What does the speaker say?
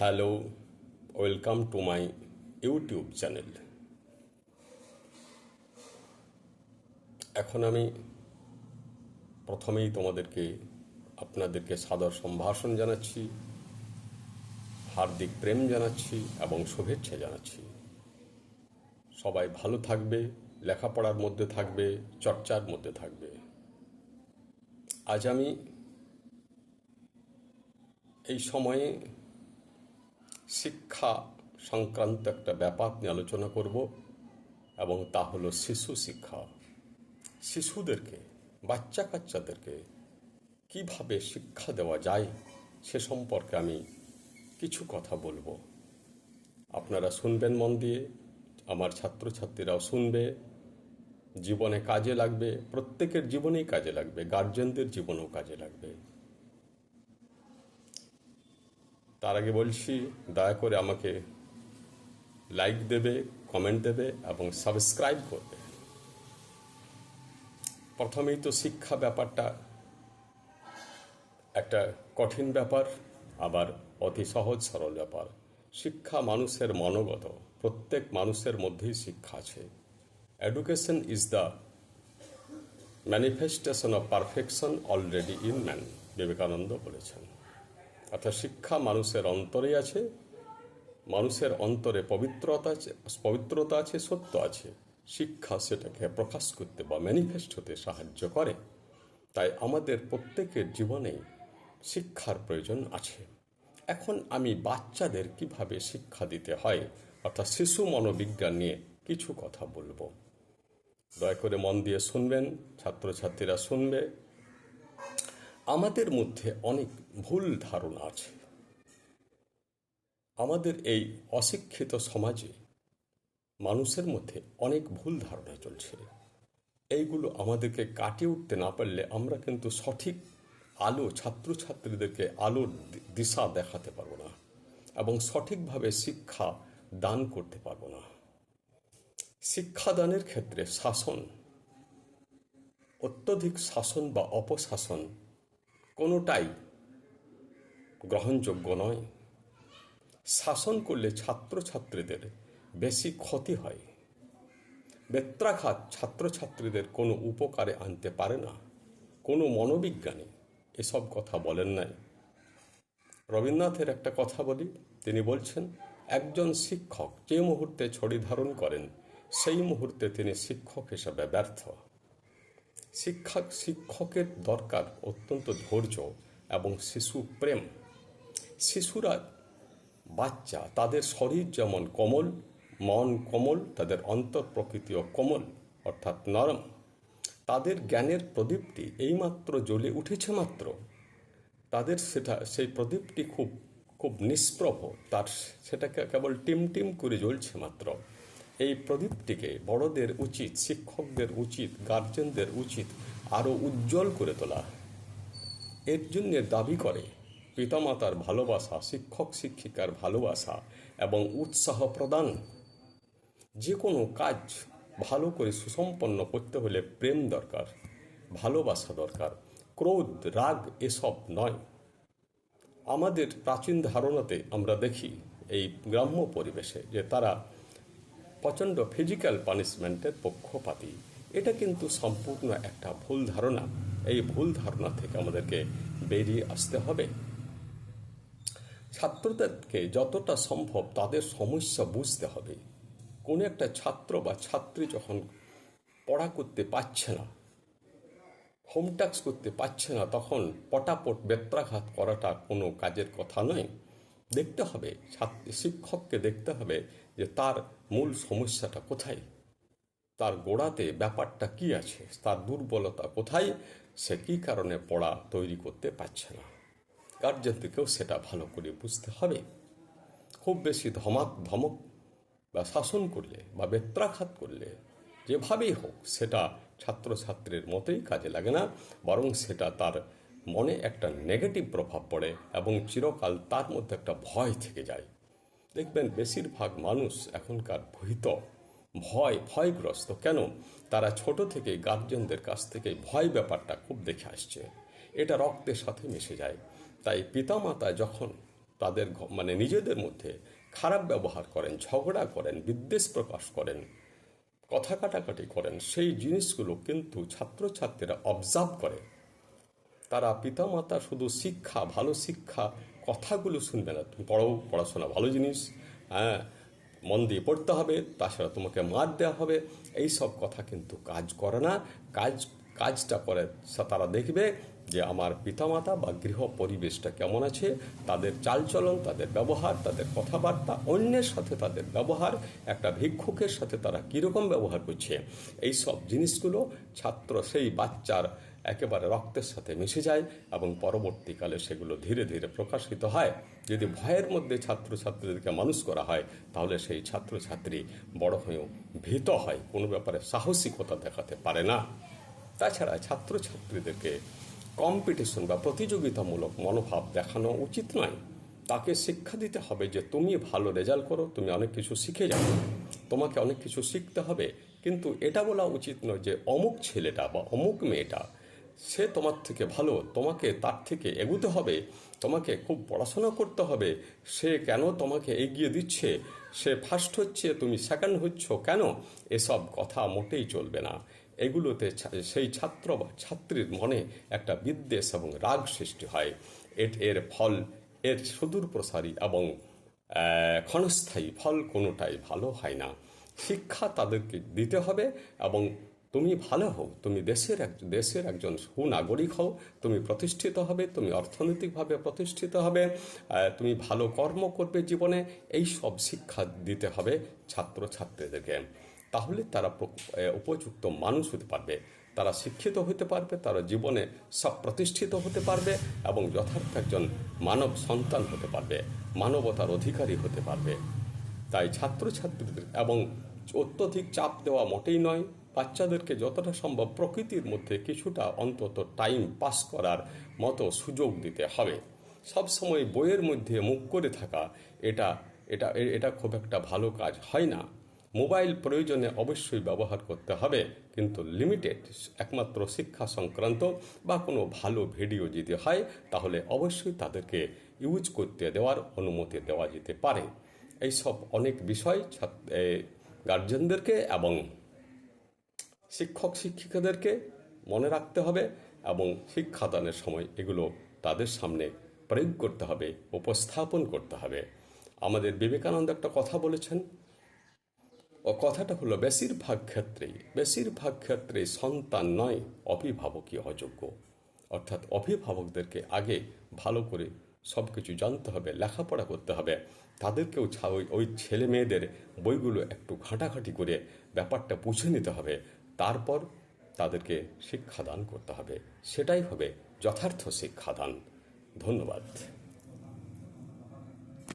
Hello welcome to my YouTube channel এখন আমি প্রথমেই তোমাদেরকে, আপনাদেরকে সাদর সম্ভাষণ জানাচ্ছি, হার্দিক প্রেম জানাচ্ছি এবং শুভেচ্ছা জানাচ্ছি। সবাই ভালো থাকবে, লেখাপড়ার মধ্যে থাকবে, চর্চার মধ্যে থাকবে। আজ আমি এই সময়ে শিক্ষা সংক্রান্ত একটা ব্যাপার নিয়ে আলোচনা করব এবং তা হলো শিশু শিক্ষা। শিশুদেরকে, বাচ্চা কাচ্চাদেরকে কীভাবে শিক্ষা দেওয়া যায় সে সম্পর্কে আমি কিছু কথা বলব। আপনারা শুনবেন মন দিয়ে, আমার ছাত্রছাত্রীরাও শুনবে। জীবনে কাজে লাগবে, প্রত্যেকের জীবনেই কাজে লাগবে, গার্জেনদের জীবনেও কাজে লাগবে। তার আগে বলছি, দয়া করে আমাকে লাইক দেবে কমেন্ট দেবে এবং সাবস্ক্রাইব করবে। প্রথমেই তো শিক্ষা ব্যাপারটা একটা কঠিন ব্যাপার, আবার অতি সহজ সরল ব্যাপার। শিক্ষা মানুষের মনোগত, প্রত্যেক মানুষের মধ্যেই শিক্ষা আছে। Education is the manifestation of perfection already in man Vivekananda বলেছেন। অর্থাৎ শিক্ষা মানুষের অন্তরে আছে, মানুষের অন্তরে পবিত্রতা আছে পবিত্রতা আছে, সত্য আছে। শিক্ষা সেটাকে প্রকাশ করতে বা ম্যানিফেস্ট হতে সাহায্য করে। তাই আমাদের প্রত্যেকের জীবনে শিক্ষার প্রয়োজন আছে। এখন আমি বাচ্চাদের কীভাবে শিক্ষা দিতে হয়, অর্থাৎ শিশু মনোবিজ্ঞান নিয়ে কিছু কথা বলব। দয়া করে মন দিয়ে শুনবেন, ছাত্রছাত্রীরা শুনবে আমাদের মধ্যে অনেক ভুল ধারণা আছে। আমাদের এই অশিক্ষিত সমাজে মানুষের মধ্যে অনেক ভুল ধারণা চলছে। এইগুলো আমাদেরকে কাটিয়ে উঠতে না পারলে আমরা কিন্তু সঠিক আলো, ছাত্রছাত্রীদেরকে আলোর দিশা দেখাতে পারব না এবং সঠিকভাবে শিক্ষা দান করতে পারব না। শিক্ষাদানের ক্ষেত্রে শাসন, অত্যধিক শাসন বা অপশাসন কোনোটাই গ্রহণযোগ্য নয়। শাসন করলে ছাত্রছাত্রীদের বেশি ক্ষতি হয়। বেত্রাঘাত ছাত্রছাত্রীদের কোনো উপকারে আনতে পারে না। কোনো মনোবিজ্ঞানী এসব কথা বলেন নাই। রবীন্দ্রনাথের একটা কথা বলি, তিনি বলছেন, একজন শিক্ষক যে মুহূর্তে ছড়ি ধারণ করেন, সেই মুহূর্তে তিনি শিক্ষক হিসাবে ব্যর্থ। শিক্ষক শিক্ষকের দরকার অত্যন্ত ধৈর্য এবং শিশু প্রেম। শিশুরা, বাচ্চা, তাদের শরীর যেমন কোমল, মন কোমল, তাদের অন্তর প্রকৃতিও কোমল, অর্থাৎ নরম। তাদের জ্ঞানের প্রদীপটি এইমাত্র জ্বলে উঠেছে মাত্র। তাদের সেটা, সেই প্রদীপটি খুব খুব নিষ্প্রভ। তার সেটাকে কেবল টিম টিম করে জ্বলছে মাত্র। এই প্রদীপটিকে বড়দের উচিত, শিক্ষকদের উচিত গার্জেনদের উচিত আরও উজ্জ্বল করে তোলা। এর জন্য দাবি করে, পিতামাতার ভালোবাসা, শিক্ষক শিক্ষিকার ভালোবাসা এবং উৎসাহ প্রদান। যে কোনো কাজ ভালো করে সুসম্পন্ন করতে হলে প্রেম দরকার, ভালোবাসা দরকার, ক্রোধ, রাগ এসব নয়। আমাদের প্রাচীন ধারণাতে আমরা দেখি এই গ্রাম্য পরিবেশে যে তারা প্রচণ্ড ফিজিক্যাল পানিশমেন্টের পক্ষপাতী। এটা কিন্তু সম্পূর্ণ একটা ভুল ধারণা। এই ভুল ধারণা থেকে আমাদেরকে বেরিয়ে আসতে হবে। ছাত্রদেরকে যতটা সম্ভব তাদের সমস্যা বুঝতে হবে। কোনো একটা ছাত্র বা ছাত্রী যখন পড়া করতে পারছে না হোম টাস্ক করতে পারছে না, তখন পটাপট বেত্রাঘাত করাটা কোনো কাজের কথা নয়। দেখতে হবে শিক্ষককে দেখতে হবে যে তার মূল সমস্যাটা কোথায়। তার গোড়াতে ব্যাপারটা কি আছে, তার দুর্বলতা কোথায়, সে কী কারণে পড়া তৈরি করতে পারছে না। গার্জেনদেরকেও সেটা ভালো করে বুঝতে হবে। খুব বেশি ধমাক, ধমক বা শাসন করলে বা বেত্রাঘাত করলে যেভাবেই হোক সেটা ছাত্রছাত্রীর মতেই কাজে লাগে না, বরং সেটা তার মনে একটা নেগেটিভ প্রভাব পড়ে এবং চিরকাল তার মধ্যে একটা ভয় থেকে যায়। দেখবেন, বেশিরভাগ মানুষ এখনকার ভীত। ভয়, ভয়গ্রস্ত। কেন? তারা ছোট থেকে গার্জেনদের কাছ থেকে ভয় ব্যাপারটা খুব দেখে আসছে। এটা রক্তের সাথে মিশে যায়। তাই পিতামাতা যখন তাদের মানে নিজেদের মধ্যে খারাপ ব্যবহার করেন, ঝগড়া করেন, বিদ্বেষ প্রকাশ করেন, কথা কাটাকাটি করেন, সেই জিনিসগুলো কিন্তু ছাত্রছাত্রীরা অবজার্ভ করে। তারা পিতামাতা শুধু শিক্ষা, ভালো শিক্ষা কথাগুলো শুনবে না। তুমি পড়ো, পড়াশোনা ভালো জিনিস হ্যাঁ মন দিয়ে পড়তে হবে, তাছাড়া তোমাকে মার দেওয়া হবে। এই সব কথা কিন্তু কাজ করে না। কাজ, কাজটা করে তারা দেখবে যে আমার পিতামাতা বা গৃহ পরিবেশটা কেমন আছে, তাদের চালচলন, তাদের ব্যবহার, তাদের কথাবার্তা, অন্যের সাথে তাদের ব্যবহার, একটা ভিক্ষুকের সাথে তারা কীরকম ব্যবহার করছে। এই সব জিনিসগুলো ছাত্র, সেই বাচ্চার একেবারে রক্তের সাথে মিশে যায় এবং পরবর্তীকালে সেগুলো ধীরে ধীরে প্রকাশিত হয়। যদি ভয়ের মধ্যে ছাত্রছাত্রীদেরকে মানুষ করা হয়, তাহলে সেই ছাত্রছাত্রী বড় হয়েও ভীত হয়। কোনো ব্যাপারে সাহসিকতা দেখাতে পারে না। তাছাড়া ছাত্রছাত্রীদেরকে কম্পিটিশন বা প্রতিযোগিতামূলক মনোভাব দেখানো উচিত নয়। তাকে শিক্ষা দিতে হবে যে, তুমি ভালো রেজাল্ট করো, তুমি অনেক কিছু শিখে যাবে তোমাকে অনেক কিছু শিখতে হবে। কিন্তু এটা বলা উচিত নয় যে, অমুক ছেলেটা বা অমুক মেয়েটা সে তোমার থেকে ভালো, তোমাকে তার থেকে এগুতে হবে, তোমাকে খুব পড়াশোনা করতে হবে, সে কেন তোমাকে এগিয়ে দিচ্ছে? সে ফার্স্ট হচ্ছে, তুমি সেকেন্ড হচ্ছ কেন? এসব কথা মোটেই চলবে না। এগুলোতে সেই ছাত্র বা ছাত্রীর মনে একটা বিদ্বেষ এবং রাগ সৃষ্টি হয়। এর- এর ফল, এর সুদূর প্রসারী এবং ক্ষণস্থায়ী ফল কোনোটাই ভালো হয় না। শিক্ষা তাদেরকে দিতে হবে এবং তুমি ভালো হও, তুমি দেশের এক, দেশের একজন সুনাগরিক হও, তুমি প্রতিষ্ঠিত হবে, তুমি অর্থনৈতিকভাবে প্রতিষ্ঠিত হবে তুমি ভালো কর্ম করবে জীবনে, এই সব শিক্ষা দিতে হবে ছাত্র ছাত্রীদেরকে তাহলে তারা উপযুক্ত মানুষ হতে পারবে, তারা শিক্ষিত হতে পারবে, তারা জীবনে সব প্রতিষ্ঠিত হতে পারবে এবং যথার্থ একজন মানব সন্তান হতে পারবে, মানবতার অধিকারী হতে পারবে। তাই ছাত্রছাত্রীদের, এবং অত্যধিক চাপ দেওয়া মোটেই নয় বাচ্চাদেরকে যতটা সম্ভব প্রকৃতির মধ্যে কিছুটা অন্তত টাইম পাস করার মতো সুযোগ দিতে হবে। সবসময় বইয়ের মধ্যে মুখ করে থাকা, এটা এটা এটা খুব একটা ভালো কাজ হয় না। মোবাইল প্রয়োজনে অবশ্যই ব্যবহার করতে হবে, কিন্তু লিমিটেড একমাত্র শিক্ষা সংক্রান্ত বা কোনো ভালো ভিডিও যদি হয়, তাহলে অবশ্যই তাদেরকে ইউজ করতে দেওয়ার অনুমতি দেওয়া যেতে পারে। এইসব অনেক বিষয় গার্জেনদেরকে এবং শিক্ষক শিক্ষিকাদেরকে মনে রাখতে হবে এবং শিক্ষাদানের সময় এগুলো তাদের সামনে প্রয়োগ করতে হবে, উপস্থাপন করতে হবে। আমাদের বিবেকানন্দ একটা কথা বলেছেন, ও কথাটা হলো বেশিরভাগ ক্ষেত্রেই, বেশিরভাগ ক্ষেত্রে সন্তান নয়, অভিভাবকই অযোগ্য। অর্থাৎ অভিভাবকদেরকে আগে ভালো করে সব কিছু জানতে হবে, লেখাপড়া করতে হবে। তাদেরকেও ছা- ওই ওই ছেলে মেয়েদের বইগুলো একটু ঘাঁটাঘাঁটি করে ব্যাপারটা বুঝে নিতে হবে। তারপর তাদেরকে শিক্ষাদান করতে হবে। সেটাই হবে যথার্থ শিক্ষাদান। ধন্যবাদ।